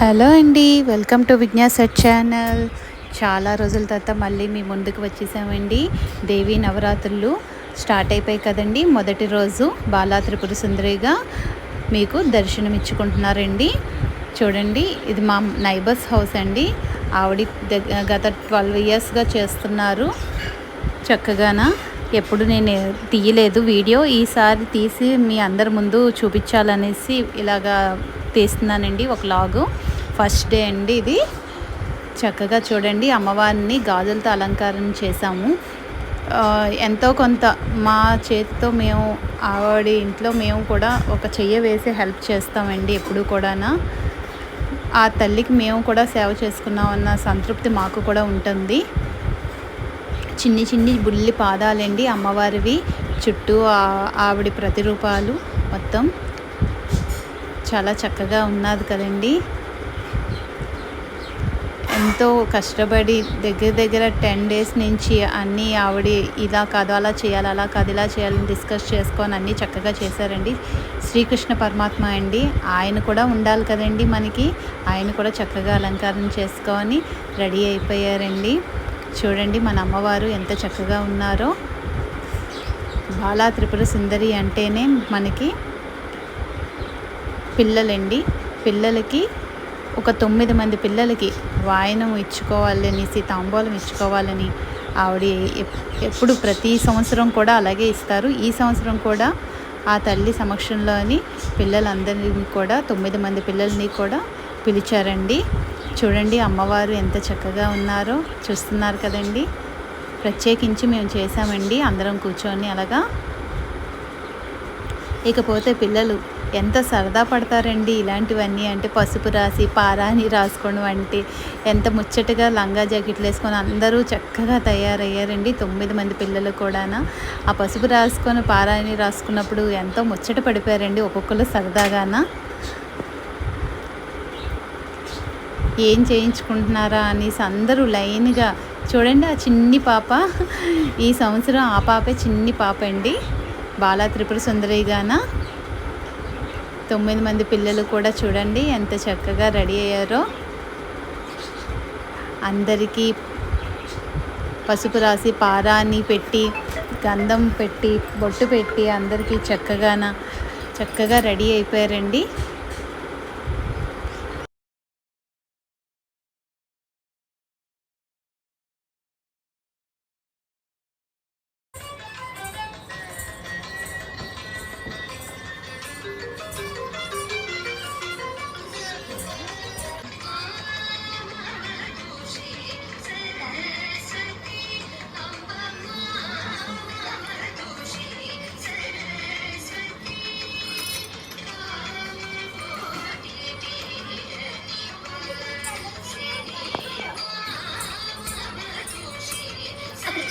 Hello అండి welcome to Vigna set channel. చాలా రోజుల తర్వాత మళ్ళీ మీ ముందుకు వచ్చేసామండి. దేవి నవరాత్రులు స్టార్ట్ అయిపోయాయి కదండి. మొదటి రోజు బాలా త్రిపుర సుందరిగా మీకు దర్శనం ఇచ్చుకుంటున్నారండి చూడండి ఇది మా నైబర్స్ హౌస్ అండి. ఆవిడ గత ట్వెల్వ్ ఇయర్స్గా చేస్తున్నారు. చక్కగాన? ఎప్పుడు నేను తీయలేదు వీడియో. ఈసారి తీసి మీ అందరి ముందు చూపించాలనేసి ఇలాగా తీస్తున్నానండి ఒక లాగు. ఫస్ట్ డే అండి ఇది. చక్కగా చూడండి అమ్మవారిని గాజులతో అలంకారం చేశాము. ఎంతో కొంత మా చేతితో మేము ఆవిడ ఇంట్లో మేము కూడా ఒక చెయ్య వేసి హెల్ప్ చేస్తామండి ఎప్పుడు కూడానా. ఆ తల్లికి మేము కూడా సేవ చేసుకున్నాం అన్న సంతృప్తి మాకు కూడా ఉంటుంది. చిన్ని చిన్ని బుల్లి పాదాలండి అమ్మవారివి. చుట్టూ ఆవిడ ప్రతిరూపాలు మొత్తం. చాలా చక్కగా ఉన్నది కదండి. ఎంతో కష్టపడి దగ్గర దగ్గర టెన్ డేస్ నుంచి అన్నీ ఆవిడ ఇలా కాదు అలా చేయాలి అలా కాదు ఇలా చేయాలని డిస్కస్ చేసుకొని అన్నీ చక్కగా చేశారండి. శ్రీకృష్ణ పరమాత్మ అండి. ఆయన కూడా ఉండాలి కదండి మనకి. ఆయన కూడా చక్కగా అలంకారం చేసుకొని రెడీ అయిపోయారండి. చూడండి మన అమ్మవారు ఎంత చక్కగా ఉన్నారో. బాలా త్రిపుర సుందరి అంటేనే మనకి పిల్లలండి. పిల్లలకి ఒక తొమ్మిది మంది పిల్లలకి వాయనం ఇచ్చుకోవాలనేసి తాంబూలం ఇచ్చుకోవాలని ఆవిడ ఎప్పుడు ప్రతి సంవత్సరం కూడా అలాగే ఇస్తారు. ఈ సంవత్సరం కూడా ఆ తల్లి సమక్షంలోని పిల్లలందరినీ కూడా తొమ్మిది మంది పిల్లల్ని కూడా పిలిచారండి. చూడండి అమ్మవారు ఎంత చక్కగా ఉన్నారో చూస్తున్నారు కదండి. ప్రత్యేకించి మేము చేసామండి అందరం కూర్చొని అలాగా. ఇకపోతే పిల్లలు ఎంత సరదా పడతారండి ఇలాంటివన్నీ అంటే పసుపు రాసి పారాని రాసుకోవడం అంటే. ఎంత ముచ్చటగా లంగా జాకెట్లు వేసుకొని అందరూ చక్కగా తయారయ్యారండి తొమ్మిది మంది పిల్లలు కూడానా. ఆ పసుపు రాసుకొని పారాని రాసుకున్నప్పుడు ఎంతో ముచ్చట పడిపోయారండి ఒక్కొక్కరు సరదాగాన. ఏం చేయించుకుంటున్నారా అనేసి అందరూ లైన్గా చూడండి ఆ చిన్ని పాప. ఈ సంవత్సరం ఆ పాపే చిన్ని పాప అండి. బాలా త్రిపుర సుందరిగాన తొమ్మిది మంది పిల్లలు కూడా చూడండి ఎంత చక్కగా రెడీ అయ్యారో. అందరికీ పసుపు రాసి పారాన్ని పెట్టి గంధం పెట్టి బొట్టు పెట్టి అందరికీ చక్కగాన చక్కగా రెడీ అయిపోయారండి.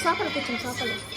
சாப்பிட பிடிச்சோம் சாப்பிடலாம்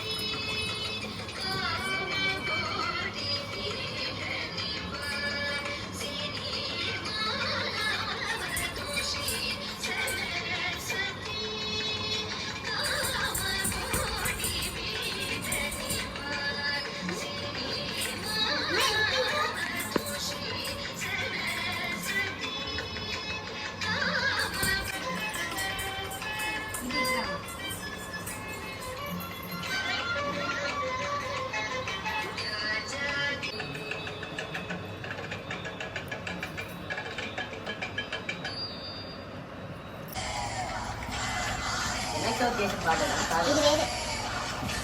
ఇది వేరే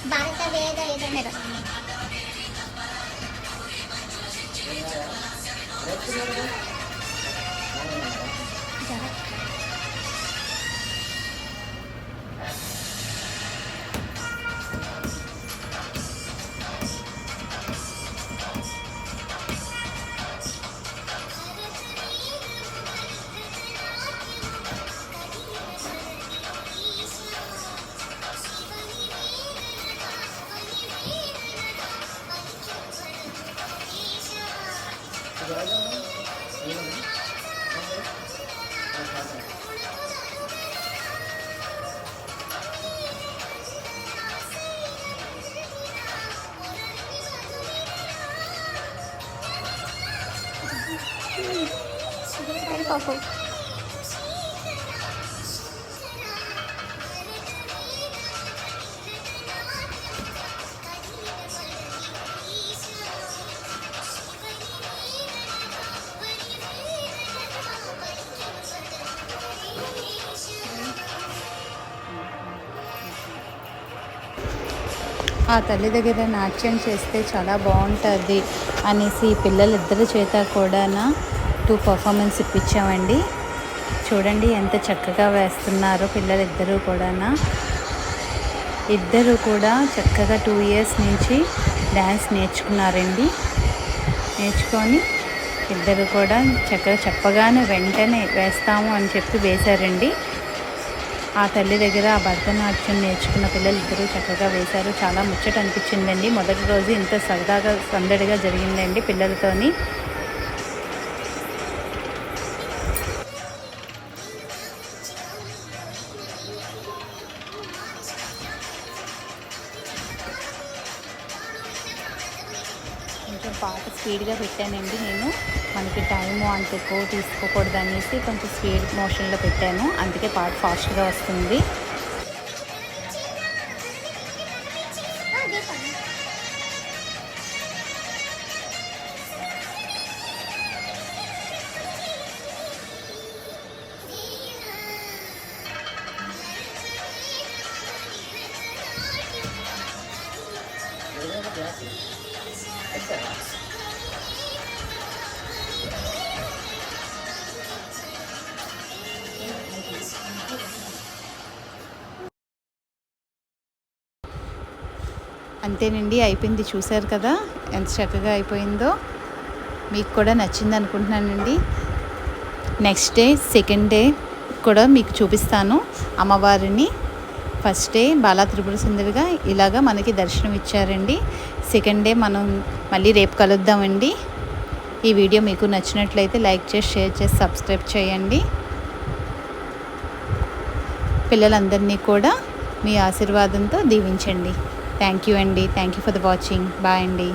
భారత వేద ఏదన్నారు పాపం ఆ తల్లి దగ్గర నాట్యం చేస్తే చాలా బాగుంటుంది అనేసి పిల్లలిద్దరి చేత కూడా టూ పర్ఫార్మెన్స్ ఇప్పించామండి. చూడండి ఎంత చక్కగా వేస్తున్నారో పిల్లలిద్దరూ కూడా ఇద్దరు కూడా చక్కగా టూ ఇయర్స్ నుంచి డ్యాన్స్ నేర్చుకున్నారండి. నేర్చుకొని ఇద్దరు కూడా చక్కగా చెప్పగానే వెంటనే వేస్తాము అని చెప్పి వేశారండి. ఆ తల్లి దగ్గర ఆ భరతనాట్యం నేర్చుకున్న పిల్లలు ఇద్దరు చక్కగా వేశారు. చాలా ముచ్చట అనిపించిందండి మొదటి రోజు ఇంత సరదాగా సందడిగా జరిగిందండి పిల్లలతోని. కొంచెం పాట స్పీడ్గా పెట్టానండి నేను. మనకి టైము అంత ఎక్కువ తీసుకోకూడదు అనేసి కొంచెం స్పీడ్ మోషన్లో పెట్టాను. అందుకే పాట ఫాస్ట్గా వస్తుంది. అంతేనండి అయిపోయింది. చూశారు కదా ఎంత చక్కగా అయిపోయిందో. మీకు కూడా నచ్చింది అనుకుంటున్నానండి. నెక్స్ట్ డే సెకండ్ డే కూడా మీకు చూపిస్తాను అమ్మవారిని. ఫస్ట్ డే బాలా త్రిపుర సుందరిగా ఇలాగా మనకి దర్శనం ఇచ్చారండి సెకండ్ డే మనం మళ్ళీ రేపు కలుద్దామండి. ఈ వీడియో మీకు నచ్చినట్లయితే లైక్ చేసి షేర్ చేసి సబ్స్క్రైబ్ చేయండి. పిల్లలందరినీ కూడా మీ ఆశీర్వాదంతో దీవించండి. థ్యాంక్ యూ అండి. Thank you for the watching bye అండి.